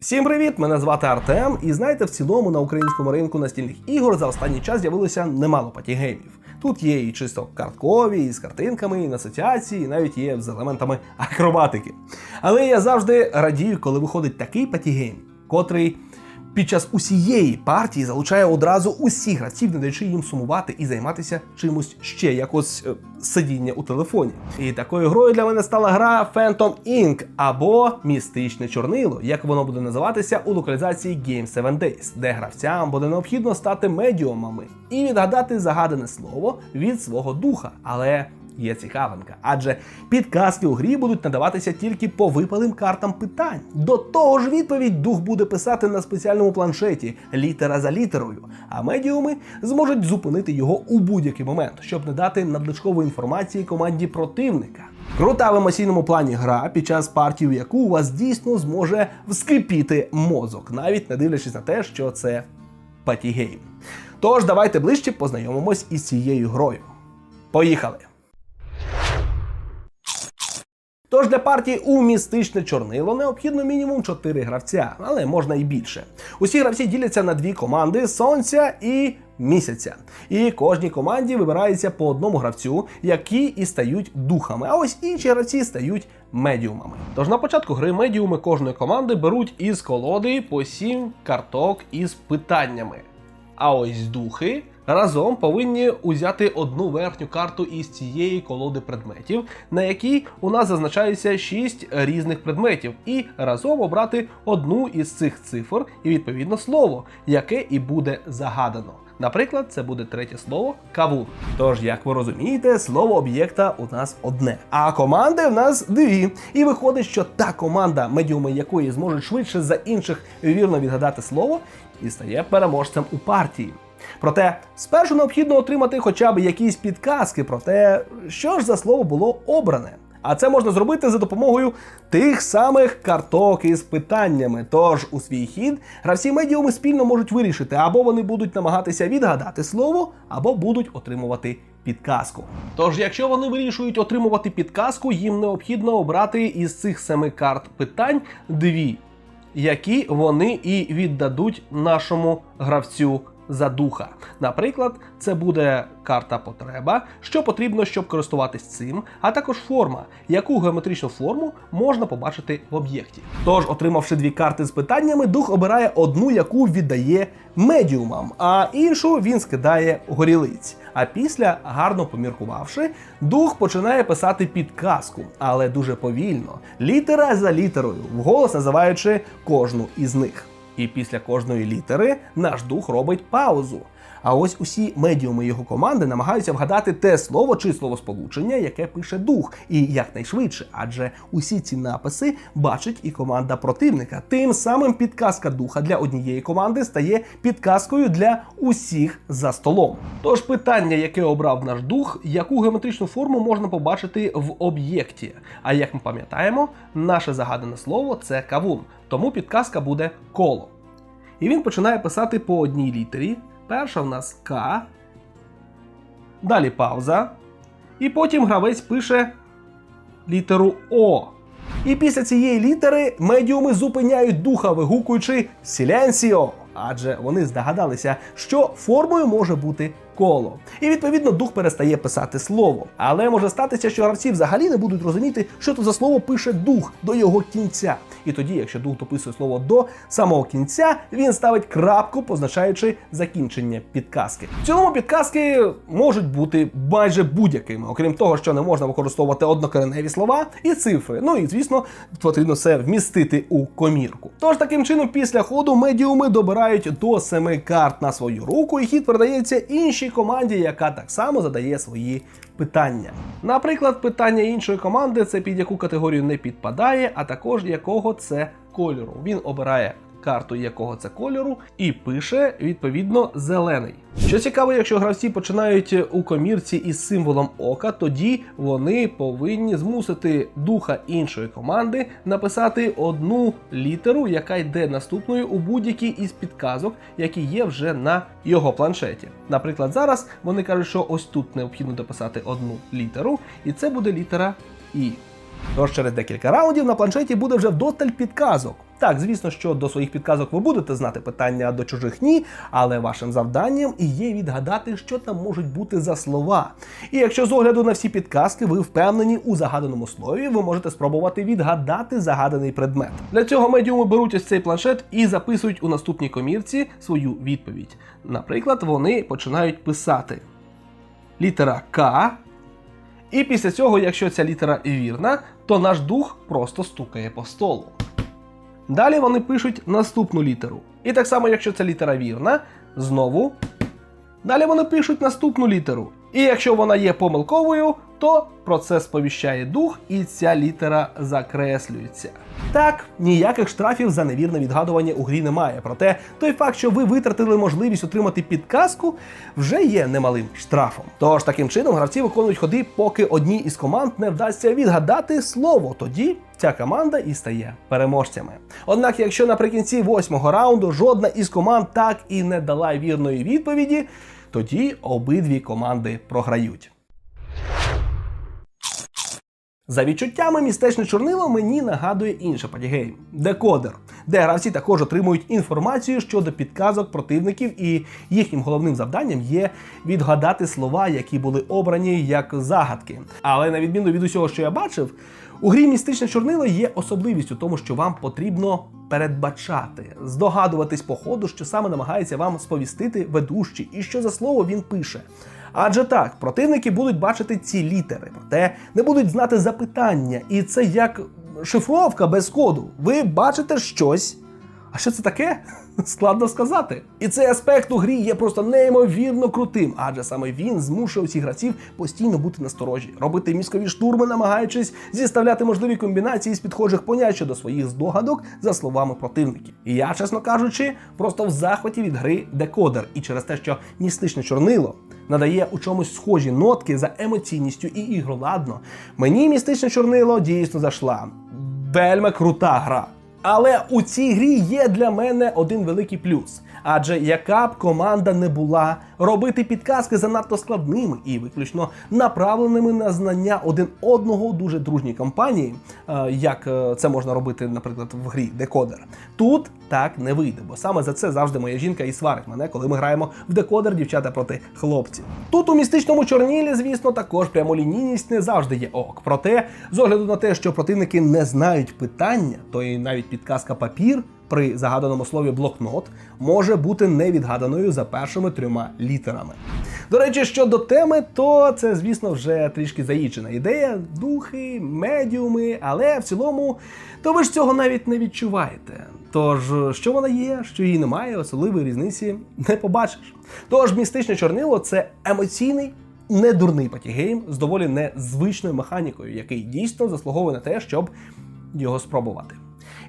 Всім привіт! Мене звати Артем, і знаєте, в цілому на українському ринку настільних ігор за останній час з'явилося немало патігеймів. Тут є і чисто карткові, і з картинками, і на асоціації, і навіть є з елементами акробатики. Але я завжди радію, коли виходить такий патігейм, котрий під час усієї партії залучає одразу усіх гравців, не даючи їм сумувати і займатися чимось ще, якось е, сидіння у телефоні. І такою грою для мене стала гра Phantom Inc. або Містичне чорнило, як воно буде називатися у локалізації Game 7 Days, де гравцям буде необхідно стати медіумами і відгадати загадане слово від свого духа. Але Є цікавинка, адже підказки у грі будуть надаватися тільки по випалим картам питань. До того ж, відповідь дух буде писати на спеціальному планшеті літера за літерою, а медіуми зможуть зупинити його у будь-який момент, щоб не дати надлишкової інформації команді противника. Крута в емоційному плані гра, під час партії, в яку у вас дійсно зможе вскипіти мозок, навіть не дивлячись на те, що це патігейм. Тож давайте ближче познайомимось із цією грою. Поїхали! Тож для партії у містичне чорнило необхідно мінімум 4 гравця, але можна і більше. Усі гравці діляться на дві команди сонця і місяця. І кожній команді вибирається по одному гравцю, які і стають духами. А ось інші гравці стають медіумами. Тож на початку гри медіуми кожної команди беруть із колоди по 7 карток із питаннями. А ось духи разом повинні узяти одну верхню карту із цієї колоди предметів, на якій у нас зазначається 6 різних предметів, і разом обрати одну із цих цифр і відповідно слово, яке і буде загадано. Наприклад, це буде третє слово кавун. Тож, як ви розумієте, слово об'єкта у нас одне, а команди в нас дві. І виходить, що та команда, медіуми якої зможуть швидше за інших вірно відгадати слово, і стає переможцем у партії. Проте спершу необхідно отримати хоча б якісь підказки про те, що ж за слово було обране. А це можна зробити за допомогою тих самих карток із питаннями. Тож у свій хід гравці медіуми спільно можуть вирішити, або вони будуть намагатися відгадати слово, або будуть отримувати підказку. Тож, якщо вони вирішують отримувати підказку, їм необхідно обрати із цих семи карт питань дві, які вони і віддадуть нашому гравцю за духа. Наприклад, це буде карта потреба, що потрібно, щоб користуватись цим, а також форма, яку геометричну форму можна побачити в об'єкті. Тож, отримавши дві карти з питаннями, дух обирає одну, яку віддає медіумам, а іншу він скидає горілиць. А після, гарно поміркувавши, дух починає писати підказку, але дуже повільно, літера за літерою, вголос називаючи кожну із них. І після кожної літери наш дух робить паузу. А ось усі медіуми його команди намагаються вгадати те слово чи словосполучення, яке пише дух, і якнайшвидше, адже усі ці написи бачить і команда противника. Тим самим підказка духа для однієї команди стає підказкою для усіх за столом. Тож питання, яке обрав наш дух, яку геометричну форму можна побачити в об'єкті. А як ми пам'ятаємо, наше загадане слово це кавун, тому підказка буде коло. І він починає писати по одній літері. Перша в нас К. Далі пауза. І потім гравець пише літеру О. І після цієї літери медіуми зупиняють духа, вигукуючи Сіленсіо. Адже вони здогадалися, що формою може бути коло. І відповідно дух перестає писати слово. Але може статися, що гравці взагалі не будуть розуміти, що то за слово пише дух до його кінця. І тоді, якщо дух дописує слово до самого кінця, він ставить крапку, позначаючи закінчення підказки. В цілому підказки можуть бути майже будь-якими, окрім того, що не можна використовувати однокореневі слова і цифри. Ну і звісно, потрібно все вмістити у комірку. Тож таким чином, після ходу медіуми добирають до семи карт на свою руку, і хід передається іншій команді, яка так само задає свої питання. Наприклад, питання іншої команди це під яку категорію не підпадає, а також якого це кольору. Він обирає карту якого це кольору і пише відповідно зелений. Що цікаво, якщо гравці починають у комірці із символом ока, тоді вони повинні змусити духа іншої команди написати одну літеру, яка йде наступною у будь-якій із підказок, які є вже на його планшеті. Наприклад, зараз вони кажуть, що ось тут необхідно дописати одну літеру, і це буде літера І. Тож через декілька раундів на планшеті буде вже вдосталь підказок. Так, звісно, що до своїх підказок ви будете знати питання до чужих ні, але вашим завданням і є відгадати, що там можуть бути за слова. І якщо з огляду на всі підказки ви впевнені у загаданому слові, ви можете спробувати відгадати загаданий предмет. Для цього медіуми беруть ось цей планшет і записують у наступній комірці свою відповідь. Наприклад, вони починають писати літера К. І після цього, якщо ця літера вірна, то наш дух просто стукає по столу. Далі вони пишуть наступну літеру. І так само, якщо ця літера вірна, знову. Далі вони пишуть наступну літеру. І якщо вона є помилковою, то про це сповіщає дух, і ця літера закреслюється. Так, ніяких штрафів за невірне відгадування у грі немає. Проте той факт, що ви витратили можливість отримати підказку, вже є немалим штрафом. Тож таким чином гравці виконують ходи, поки одній із команд не вдасться відгадати слово. Тоді ця команда і стає переможцями. Однак, якщо наприкінці восьмого раунду жодна із команд так і не дала вірної відповіді, тоді обидві команди програють. За відчуттями містечне чорнило мені нагадує інше патігейм декодер, де гравці також отримують інформацію щодо підказок противників, і їхнім головним завданням є відгадати слова, які були обрані як загадки. Але на відміну від усього, що я бачив, у грі містичне чорнило є особливістю, тому що вам потрібно передбачати, здогадуватись по ходу, що саме намагається вам сповістити ведущий, і що за слово він пише. Адже так, противники будуть бачити ці літери, проте не будуть знати запитання, і це як шифровка без коду. Ви бачите щось. А що це таке? Складно сказати. І цей аспект у грі є просто неймовірно крутим, адже саме він змушує усіх гравців постійно бути насторожі, робити мізкові штурми, намагаючись зіставляти можливі комбінації з підхожих понять щодо своїх здогадок за словами противників. І я, чесно кажучи, просто в захваті від гри декодер, і через те, що містичне чорнило надає у чомусь схожі нотки за емоційністю і ігроладно, мені містичне чорнило дійсно зайшла. Вельми крута гра. Але у цій грі є для мене один великий плюс. Адже яка б команда не була, робити підказки занадто складними і виключно направленими на знання один одного дуже дружній компанії, е, як е, це можна робити, наприклад, в грі Декодер. Тут так не вийде, бо саме за це завжди моя жінка і сварить мене, коли ми граємо в декодер дівчата проти хлопців. Тут у містичному чорнілі, звісно, також прямолінійність не завжди є ок. Проте, з огляду на те, що противники не знають питання, то і навіть підказка папір при загаданому слові блокнот може бути невідгаданою за першими трьома літерами. До речі, щодо теми, то це, звісно, вже трішки заїчена ідея, духи, медіуми, але в цілому, то ви ж цього навіть не відчуваєте. Тож, що вона є, що її немає, особливої різниці не побачиш. Тож, містичне чорнило це емоційний. Недурний патігейм з доволі незвичною механікою, який дійсно заслуговує на те, щоб його спробувати.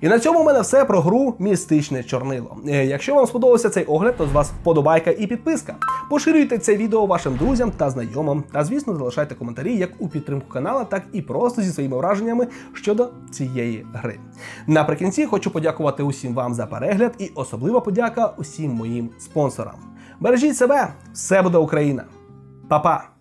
І на цьому у мене все про гру містичне чорнило. Е, Якщо вам сподобався цей огляд, то з вас вподобайка і підписка. Поширюйте це відео вашим друзям та знайомим. Та звісно, залишайте коментарі як у підтримку канала, так і просто зі своїми враженнями щодо цієї гри. Наприкінці хочу подякувати усім вам за перегляд і особлива подяка усім моїм спонсорам. Бережіть себе, все буде Україна! Па-па!